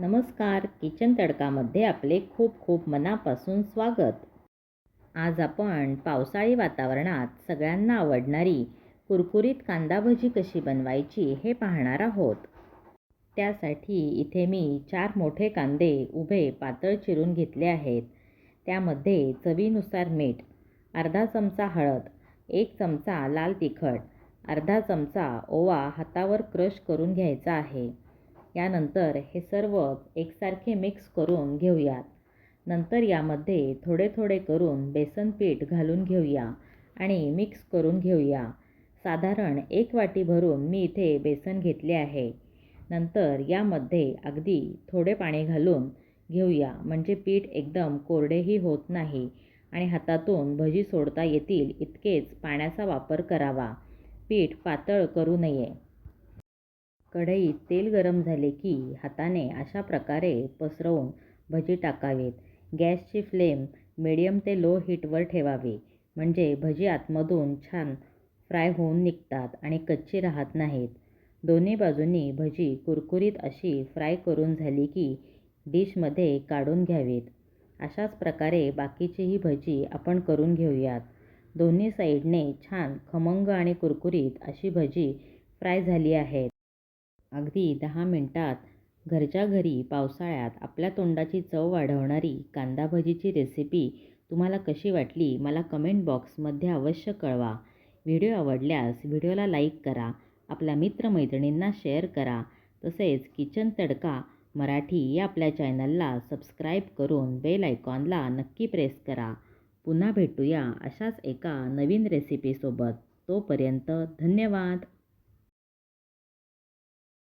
नमस्कार. किचन तडकामध्ये आपले खूप खूप मनापासून स्वागत. आज आपण पावसाळी वातावरणात सगळ्यांना आवडणारी कुरकुरीत कांदा भजी कशी बनवायची हे पाहणार आहोत. त्यासाठी इथे मी चार मोठे कांदे उभे पातळ चिरून घेतले आहेत. त्यामध्ये चवीनुसार मीठ अर्धा चमचा हळद एक चमचा लाल तिखट अर्धा चमचा ओवा हातावर क्रश करून घ्यायचा आहे. यानंतर हे सर्व एकसारखे मिक्स करून घेऊयात. नंतर यामध्ये थोडे थोडे करून बेसन पीठ घालून घेऊया आणि मिक्स करून घेऊया. साधारण एक वाटी भरून मी इथे बेसन घेतले आहे. नंतर यामध्ये अगदी थोडे पाणी घालून घेऊया. म्हणजे पीठ एकदम कोरडेही होत नाही आणि हातातून भजी सोडता येतील इतकेच पाण्याचा वापर करावा. पीठ पातळ करू नये. कढईत तेल गरम झाले की हाताने अशा प्रकारे पसरवून भजी टाकावीत. गॅसची फ्लेम मिडियम ते लो हीटवर ठेवावी. म्हणजे भजी आतमधून छान फ्राय होऊन निघतात आणि कच्ची राहत नाहीत. दोन्ही बाजूंनी भजी कुरकुरीत अशी फ्राय करून झाली की डिशमध्ये काढून घ्यावीत. अशाच प्रकारे बाकीचीही भजी आपण करून घेऊयात. दोन्ही साईडने छान खमंग आणि कुरकुरीत अशी भजी फ्राय झाली आहेत. अगदी दहा मिनटात घरच्या घरी पावसाळ्यात आपल्या तोंडाची चव वाढवणारी कांदा भजीची रेसिपी तुम्हाला कशी वाटली मला कमेंट बॉक्समध्ये अवश्य कळवा. व्हिडिओ आवडल्यास व्हिडिओला लाईक करा आपल्या मित्रमैत्रिणींना शेअर करा तसेच किचन तडका मराठी या आपल्या चॅनलला सबस्क्राईब करून बेल आयकॉनला नक्की प्रेस करा. पुन्हा भेटूया अशाच एका नवीन रेसिपीसोबत. तोपर्यंत धन्यवाद.